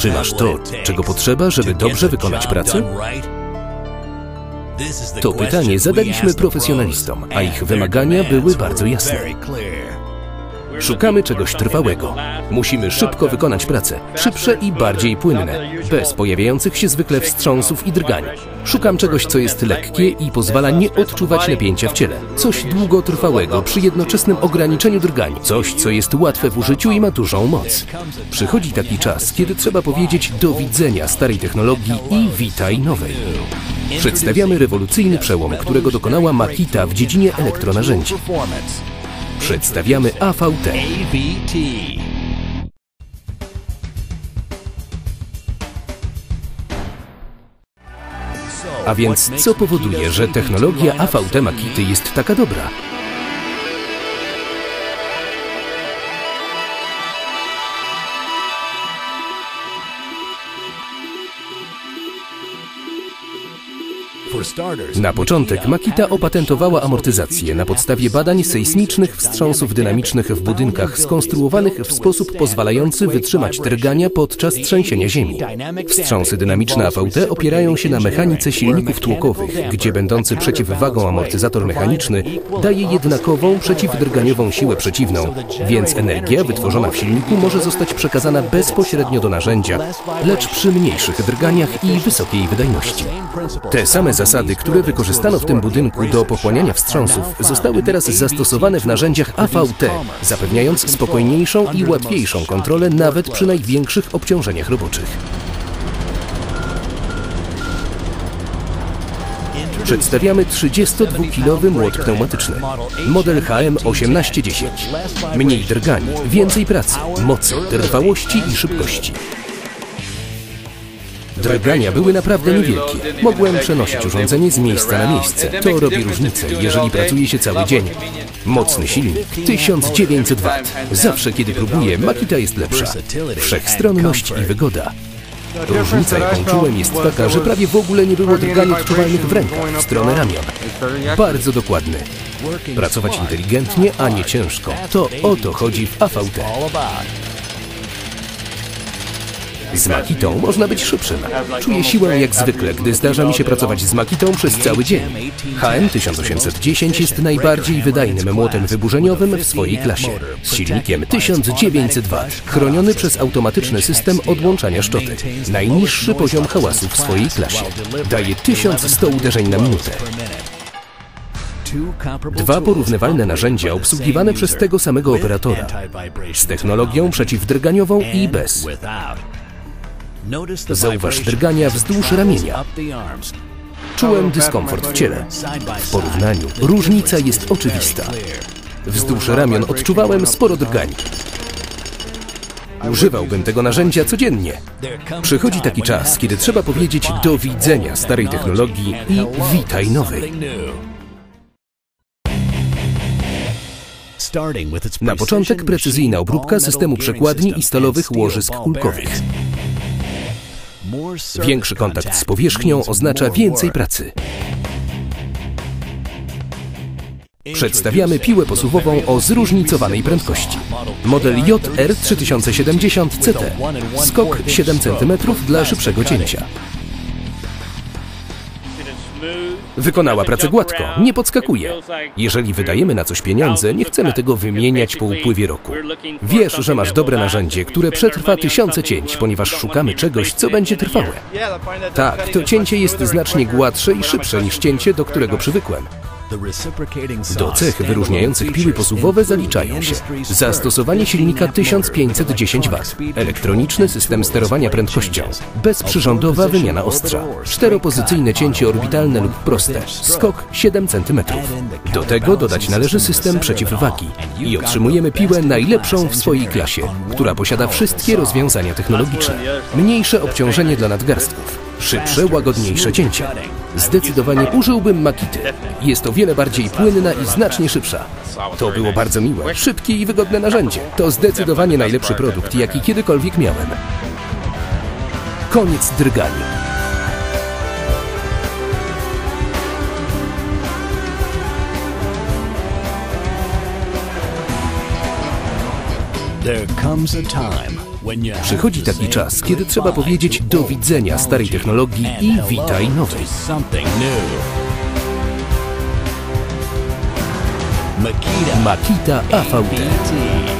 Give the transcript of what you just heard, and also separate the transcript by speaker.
Speaker 1: Czy masz to, czego potrzeba, żeby dobrze wykonać pracę? To pytanie zadaliśmy profesjonalistom, a ich wymagania były bardzo jasne. Szukamy czegoś trwałego. Musimy szybko wykonać pracę, szybsze i bardziej płynne, bez pojawiających się zwykle wstrząsów i drgań. Szukam czegoś, co jest lekkie i pozwala nie odczuwać napięcia w ciele. Coś długotrwałego przy jednoczesnym ograniczeniu drgań. Coś, co jest łatwe w użyciu i ma dużą moc. Przychodzi taki czas, kiedy trzeba powiedzieć do widzenia starej technologii i witaj nowej. Przedstawiamy rewolucyjny przełom, którego dokonała Makita w dziedzinie elektronarzędzi. Przedstawiamy AVT. A więc co powoduje, że technologia AVT Makity jest taka dobra? Na początek Makita opatentowała amortyzację na podstawie badań sejsmicznych wstrząsów dynamicznych w budynkach skonstruowanych w sposób pozwalający wytrzymać drgania podczas trzęsienia ziemi. Wstrząsy dynamiczne AVT opierają się na mechanice silników tłokowych, gdzie będący przeciwwagą amortyzator mechaniczny daje jednakową przeciwdrganiową siłę przeciwną, więc energia wytworzona w silniku może zostać przekazana bezpośrednio do narzędzia, lecz przy mniejszych drganiach i wysokiej wydajności. Te same zasady, które wykorzystano w tym budynku do pochłaniania wstrząsów, zostały teraz zastosowane w narzędziach AVT, zapewniając spokojniejszą i łatwiejszą kontrolę nawet przy największych obciążeniach roboczych. Przedstawiamy 32-kilowy młot pneumatyczny. Model HM1810. Mniej drgań, więcej pracy, mocy, trwałości i szybkości. Drgania były naprawdę niewielkie. Mogłem przenosić urządzenie z miejsca na miejsce. To robi różnicę, jeżeli pracuje się cały dzień. Mocny silnik, 1900 W. Zawsze kiedy próbuję, Makita jest lepsza. Wszechstronność i wygoda. Różnica, jaką czułem, jest taka, że prawie w ogóle nie było drgań odczuwalnych w rękach, w stronę ramion. Bardzo dokładny. Pracować inteligentnie, a nie ciężko. To o to chodzi w AVT. Z Makitą można być szybszym. Czuję siłę jak zwykle, gdy zdarza mi się pracować z Makitą przez cały dzień. HM1810 jest najbardziej wydajnym młotem wyburzeniowym w swojej klasie. Z silnikiem 1900 W, chroniony przez automatyczny system odłączania szczotek. Najniższy poziom hałasu w swojej klasie. Daje 1100 uderzeń na minutę. Dwa porównywalne narzędzia obsługiwane przez tego samego operatora. Z technologią przeciwdrganiową i bez. Zauważ drgania wzdłuż ramienia. Czułem dyskomfort w ciele. W porównaniu różnica jest oczywista. Wzdłuż ramion odczuwałem sporo drgań. Używałbym tego narzędzia codziennie. Przychodzi taki czas, kiedy trzeba powiedzieć do widzenia starej technologii i witaj nowej. Na początek precyzyjna obróbka systemu przekładni i stalowych łożysk kulkowych. Większy kontakt z powierzchnią oznacza więcej pracy. Przedstawiamy piłę posuwową o zróżnicowanej prędkości. Model JR3070 CT. Skok 7 cm dla szybszego cięcia. Wykonała pracę gładko, nie podskakuje. Jeżeli wydajemy na coś pieniądze, nie chcemy tego wymieniać po upływie roku. Wiesz, że masz dobre narzędzie, które przetrwa tysiące cięć, ponieważ szukamy czegoś, co będzie trwałe. Tak, to cięcie jest znacznie gładsze i szybsze niż cięcie, do którego przywykłem. Do cech wyróżniających piły posuwowe zaliczają się. zastosowanie silnika 1510 W, elektroniczny system sterowania prędkością, bezprzyrządowa wymiana ostrza, czteropozycyjne cięcie orbitalne lub proste, skok 7 cm. Do tego dodać należy system przeciwwagi. i otrzymujemy piłę najlepszą w swojej klasie, która posiada wszystkie rozwiązania technologiczne. Mniejsze obciążenie dla nadgarstków, szybsze, łagodniejsze cięcia. Zdecydowanie użyłbym Makity. Jest o wiele bardziej płynna i znacznie szybsza. To było bardzo miłe, szybkie i wygodne narzędzie. To zdecydowanie najlepszy produkt, jaki kiedykolwiek miałem. Koniec drgań.
Speaker 2: Przychodzi taki czas, kiedy trzeba powiedzieć do widzenia starej technologii i witaj nowej. Makita AVT.